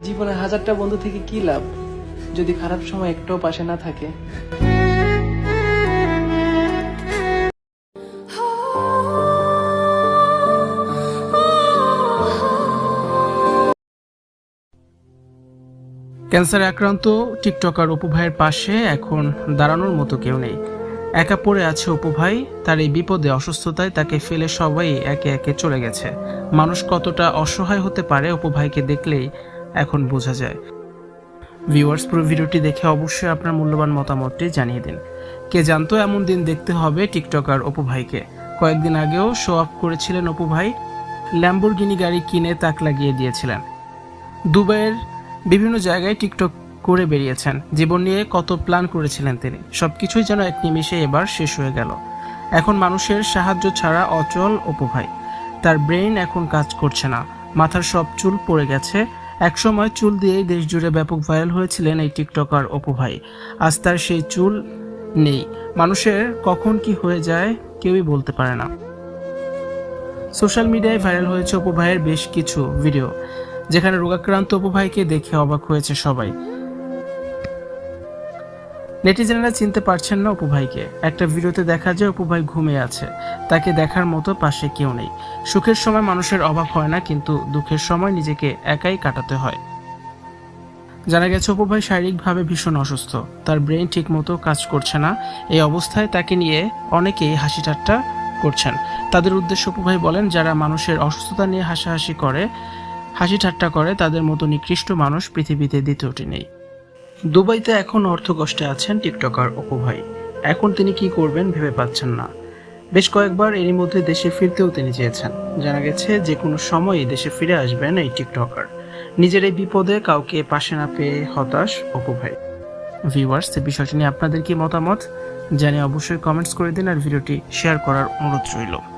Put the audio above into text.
জীবনে হাজারটা বন্ধু থেকে কি লাভ? যদি খারাপ সময় একটাও পাশে না থাকে। ক্যান্সারে আক্রান্ত টিকটকার অপু ভাইয়ের পাশে এখন দাঁড়ানোর মতো কেউ নেই। একা পড়ে আছে অপু ভাই, তার এই বিপদে, অসুস্থতায় তাকে ফেলে সবাই একে একে চলে গেছে। মানুষ কতটা অসহায় হতে পারে অপু ভাইকে দেখলেই এখন বোঝা যায়। ভিউয়ার্স পুরো ভিডিওটি দেখে অবশ্যই আপনার মূল্যবান মতামতটি জানিয়ে দিন। কে জানতো এমন দিন দেখতে হবে টিকটকার অপু ভাইকে? কয়েকদিন আগেও শো অফ করেছিলেন অপু ভাই। ল্যাম্বোর্গিনি গাড়ি কিনে তাক লাগিয়ে দিয়েছিলেন। দুবাইয়ের বিভিন্ন জায়গায় টিকটক করে বেরিয়েছেন। জীবন নিয়ে কত প্ল্যান করেছিলেন তিনি। সব কিছুই যেন এক নিমিষে এবার শেষ হয়ে গেল। এখন মানুষের সাহায্য ছাড়া অচল অপু ভাই। তার ব্রেইন এখন কাজ করছে না। মাথার সব চুল পড়ে গেছে। একসময় চুল দিয়েই দেশ জুড়ে ব্যাপক ভাইরাল হয়েছিলেন এই টিকটকার অপু ভাই। আজ তার সেই চুল নেই। মানুষের কখন কি হয়ে যায় কেউই বলতে পারে না। সোশ্যাল মিডিয়ায় ভাইরাল হয়েছে অপু ভাইয়ের বেশ কিছু ভিডিও যেখানে রোগাক্রান্ত অপু ভাইকে দেখে অবাক হয়েছে সবাই। নেটিজেনরা চিনতে পারছেন না অপু ভাইকে একটা ভিডিওতে দেখা যায় অপু ভাই ঘুমিয়ে আছে। তাকে দেখার মতো পাশে কেউ নেই। সুখের সময় মানুষের অভাব হয় না, কিন্তু দুঃখের সময় নিজেকে একাই কাটাতে হয়। জানা গেছে অপু ভাই শারীরিকভাবে ভীষণ অসুস্থ। তার ব্রেন ঠিকমতো কাজ করছে না। এই অবস্থায় তাকে নিয়ে অনেকেই হাসি ঠাট্টা করছেন। তাদের উদ্দেশ্য অপু ভাই বলেন, যারা মানুষের অসুস্থতা নিয়ে হাসাহাসি করে হাসি ঠাট্টা করে, তাদের মতো নিকৃষ্ট মানুষ পৃথিবীতে দ্বিতীয়টি নেই। দুবাইতে এখন অর্থ কষ্টে আছেন টিকটকার অপু ভাই। এখন তিনি কি করবেন ভেবে পাচ্ছেন না। বেশ কয়েকবার এরই মধ্যে দেশে ফিরতেও তিনি চেয়েছেন। জানা গেছে যে কোনো সময়ই দেশে ফিরে আসবেন এই টিকটকার। নিজের এই বিপদে কাউকে পাশে না পেয়ে হতাশ অপু ভাই। ভিউয়ার্স এই বিষয়টি নিয়ে আপনাদের কি মতামত? জানিয়ে অবশ্যই কমেন্টস করে দিন আর ভিডিওটি শেয়ার করার অনুরোধ রইল।